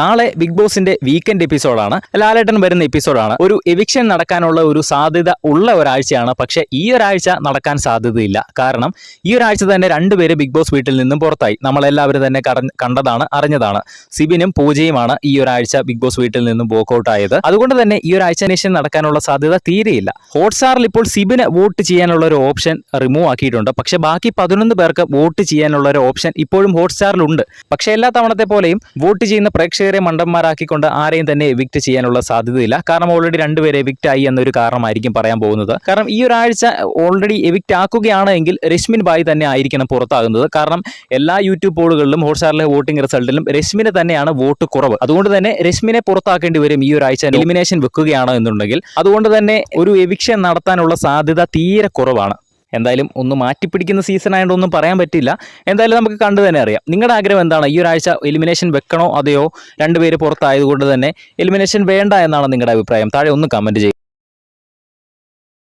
നാളെ ബിഗ് ബോസിന്റെ വീക്കെൻഡ് എപ്പിസോഡാണ് ലാലേട്ടൻ വരുന്ന എപ്പിസോഡാണ് ഒരു എവിക്ഷൻ നടക്കാനുള്ള ഒരു സാധ്യത ഉള്ള ഒരാഴ്ചയാണ്. പക്ഷേ ഈ ഒരാഴ്ച നടക്കാൻ സാധ്യതയില്ല. കാരണം ഈ ഒരാഴ്ച തന്നെ രണ്ടുപേര് ബിഗ് ബോസ് വീട്ടിൽ നിന്നും പുറത്തായി. നമ്മളെല്ലാവരും തന്നെ കണ്ടതാണ് അറിഞ്ഞതാണ്. സിബിനും പൂജയുമാണ് ഈ ഒരാഴ്ച ബിഗ് ബോസ് വീട്ടിൽ നിന്നും വോക്കൗട്ട് ആയത്. അതുകൊണ്ട് തന്നെ ഈ ഒരാഴ്ച ശേഷം നടക്കാനുള്ള സാധ്യത തീരെയില്ല. ഹോട്ട്സ്റ്റാറിൽ ഇപ്പോൾ സിബിന് വോട്ട് ചെയ്യാനുള്ള ഒരു ഓപ്ഷൻ റിമൂവ് ആക്കിയിട്ടുണ്ട്. പക്ഷേ ബാക്കി പതിനൊന്ന് പേർക്ക് വോട്ട് ചെയ്യാനുള്ള ഒരു ഓപ്ഷൻ ഇപ്പോഴും ഹോട്ട്സ്റ്റാറിലുണ്ട് പക്ഷേ എല്ലാ തവണത്തെ പോലെയും വോട്ട് ചെയ്യുന്ന പ്രേക്ഷകരെ മണ്ടന്മാരാക്കിക്കൊണ്ട് ആരെയും തന്നെ എവിക്റ്റ് ചെയ്യാനുള്ള സാധ്യതയില്ല. കാരണം ഓൾറെഡി രണ്ടുപേരെ എവിക്റ്റ് ആയി എന്നൊരു കാരണമായിരിക്കും പറയാൻ പോകുന്നത്. കാരണം ഈ ഒരാഴ്ച ഓൾറെഡി എവിക്റ്റ് ആക്കുകയാണ് എങ്കിൽ രശ്മിൻ ബായി തന്നെ ആയിരിക്കണം പുറത്താകുന്നത്. കാരണം എല്ലാ യൂട്യൂബ് പോളുകളിലും ഹോട്ട്സ്റ്റാറിലെ വോട്ടിംഗ് റിസൾട്ടിലും രശ്മിനെ തന്നെയാണ് വോട്ട് കുറവ്. അതുകൊണ്ട് തന്നെ രശ്മിനെ പുറത്താക്കേണ്ടി വരും ഈ ഒരാഴ്ച എലിമിനേഷൻ വെക്കുകയാണ് എന്നുണ്ടെങ്കിൽ. അതുകൊണ്ട് തന്നെ ഒരു എവിക്ഷൻ നടത്താനുള്ള സാധ്യത തീരെ കുറവാണ്. എന്തായാലും ഒന്ന് മാറ്റിപ്പിടിക്കുന്ന സീസൺ ആയതുകൊണ്ട് ഒന്നും പറയാൻ പറ്റില്ല. എന്തായാലും നമുക്ക് കണ്ടു തന്നെ അറിയാം. നിങ്ങളുടെ ആഗ്രഹം എന്താണ്? ഈ ഒരാഴ്ച എലിമിനേഷൻ വെക്കണോ? അതെയോ? രണ്ടുപേര് പുറത്തായതുകൊണ്ട് തന്നെ എലിമിനേഷൻ വേണ്ട എന്നാണ് നിങ്ങളുടെ അഭിപ്രായം. താഴെ ഒന്ന് കമന്റ് ചെയ്യുക